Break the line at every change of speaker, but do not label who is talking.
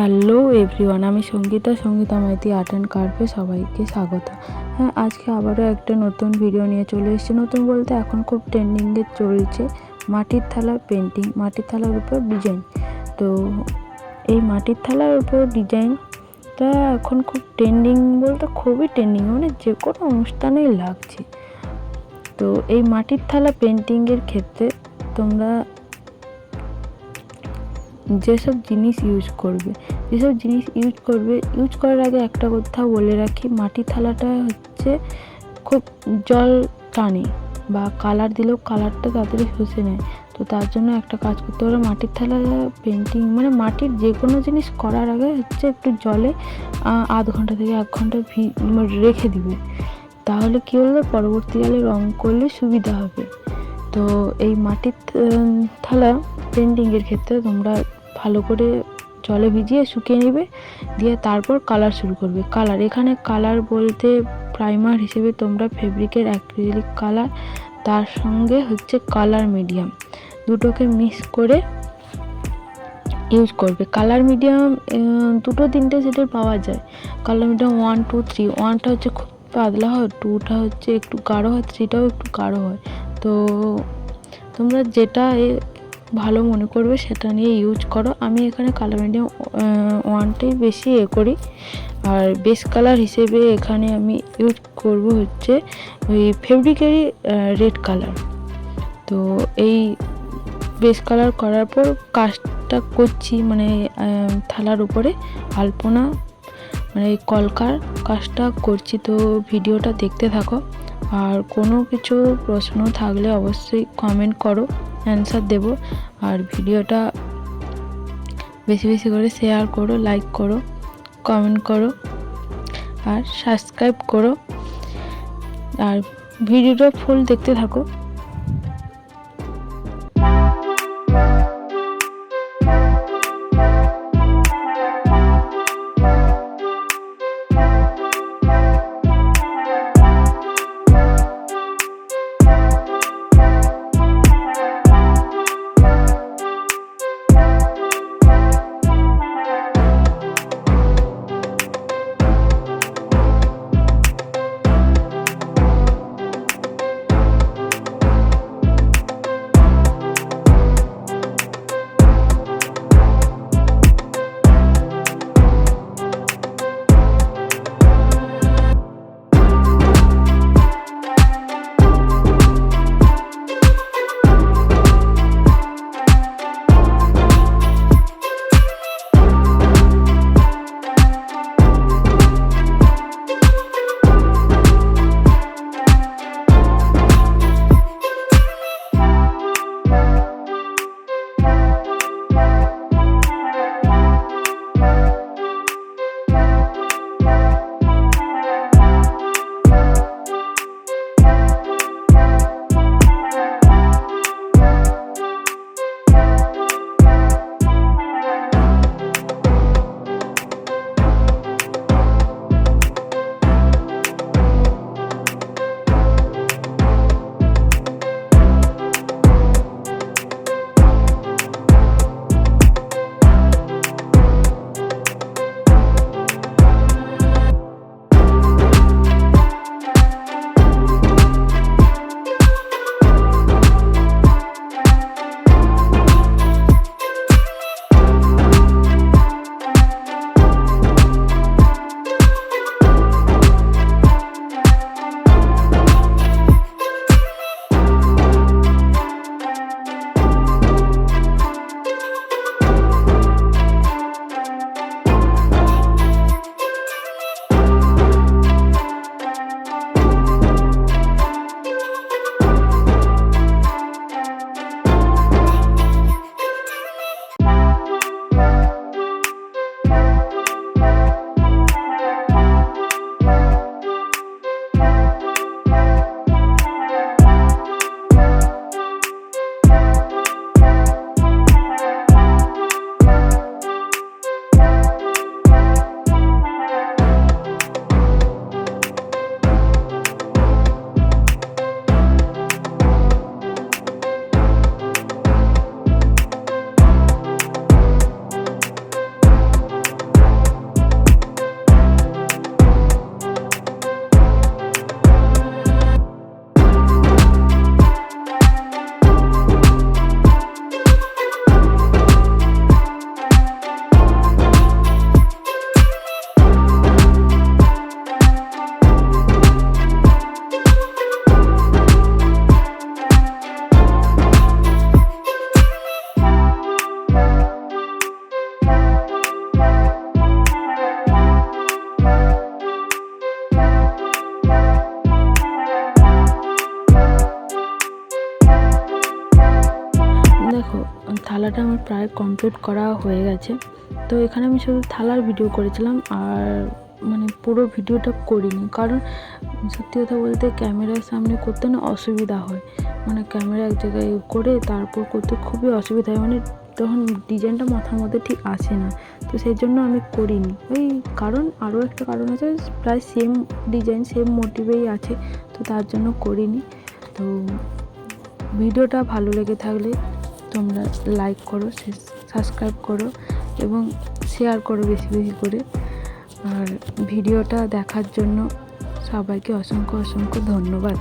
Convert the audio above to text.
Hello everyone, আমি Sangeeta Sangeeta Maity art and কার্পে সবাইকে স্বাগত। হ্যাঁ আজকে আবারও একটা নতুন ভিডিও নিয়ে চলে এসেছি। নতুন বলতে এখন খুব ট্রেন্ডিংয়ে চলছে মাটির থালা পেন্টিং মাটির থালার উপর ডিজাইন তো এই মাটির থালার উপর ডিজাইনটা এখন খুব ট্রেন্ডিং বলতে খুবই ট্রেন্ডিং মানে যে কোনো অনুষ্ঠানেই লাগছে। তো এই মাটির থালা পেন্টিংয়ের ক্ষেত্রে তোমরা যেসব জিনিস ইউজ করবে। যেসব জিনিস ইউজ করবে ইউজ করার আগে একটা কথা বলে রাখি মাটির থালাটা হচ্ছে খুব জল টানে বা কালার দিলেও কালারটা তাড়াতাড়ি শুষে নেয়। তো তার জন্য একটা কাজ করতে হবে, মাটির থালা পেন্টিং মানে মাটির যে কোনো জিনিস করার আগে হচ্ছে একটু জলে আধ ঘণ্টা থেকে এক ঘণ্টা ভি মানে রেখে দিবে। তাহলে কী হলো পরবর্তীকালে রং করলে সুবিধা হবে। তো এই মাটির থালা পেন্টিংয়ের ক্ষেত্রে তোমরা ভালো করে জলে ভিজিয়ে শুকিয়ে নেবে, দিয়ে তারপর কালার শুরু করবে। কালার এখানে কালার বলতে প্রাইমার হিসেবে তোমরা ফেব্রিকের অ্যাক্রিলিক কালার তার সঙ্গে হচ্ছে কালার মিডিয়াম দুটোকে মিক্স করে ইউজ করবে। কালার মিডিয়াম দুটো তিনটে সেটের পাওয়া যায়। Colour medium one two three ওয়ানটা হচ্ছে খুব পাতলা হয় টুটা হচ্ছে একটু গাঢ় হয় থ্রিটাও একটু গাঢ় হয়। তো তোমরা যেটা ভালো মনে করবে, সেটা নিয়ে ইউজ করো। আমি এখানে কালার মিডিয়াম ওয়ানটাই বেশি এ করি। আর বেস কালার হিসেবে এখানে আমি ইউজ করব হচ্ছে ওই ফেব্রিকেরই রেড কালার তো এই বেস কালার করার পর কাজটা করছি মানে থালার উপরে আলপনা মানে এই কলকার কাজটা করছি। তো ভিডিওটা দেখতে থাকো। আর কোনো কিছু প্রশ্ন থাকলে অবশ্যই কমেন্ট করো। অ্যান্সার দেব। আর ভিডিওটা বেশি বেশি করে শেয়ার করো লাইক করো কমেন্ট করো, আর সাবস্ক্রাইব করো। আর ভিডিওটা ফুল দেখতে থাকো। থালাটা আমার প্রায় কমপ্লিট করা হয়ে গেছে। তো এখানে আমি শুধু থালার ভিডিও করেছিলাম আর মানে পুরো ভিডিওটা করিনি। কারণ সত্যি কথা বলতে ক্যামেরার সামনে করতে না অসুবিধা হয়। মানে ক্যামেরা এক জায়গায় করে তারপর করতে খুবই অসুবিধা হয়। মানে তখন ডিজাইনটা মাথার মধ্যে ঠিক আসে না। তো সেই জন্য আমি করিনি। ওই কারণ আরও একটা কারণ আছে, প্রায় সেম ডিজাইন সেম মোটিভেই আছে। তো তার জন্য করিনি। তো ভিডিওটা ভালো লেগে থাকলে তোমরা লাইক করো সাবস্ক্রাইব করো এবং শেয়ার করো বেশি বেশি করে। আর ভিডিওটা দেখার জন্য সবাইকে অসংখ্য অসংখ্য ধন্যবাদ।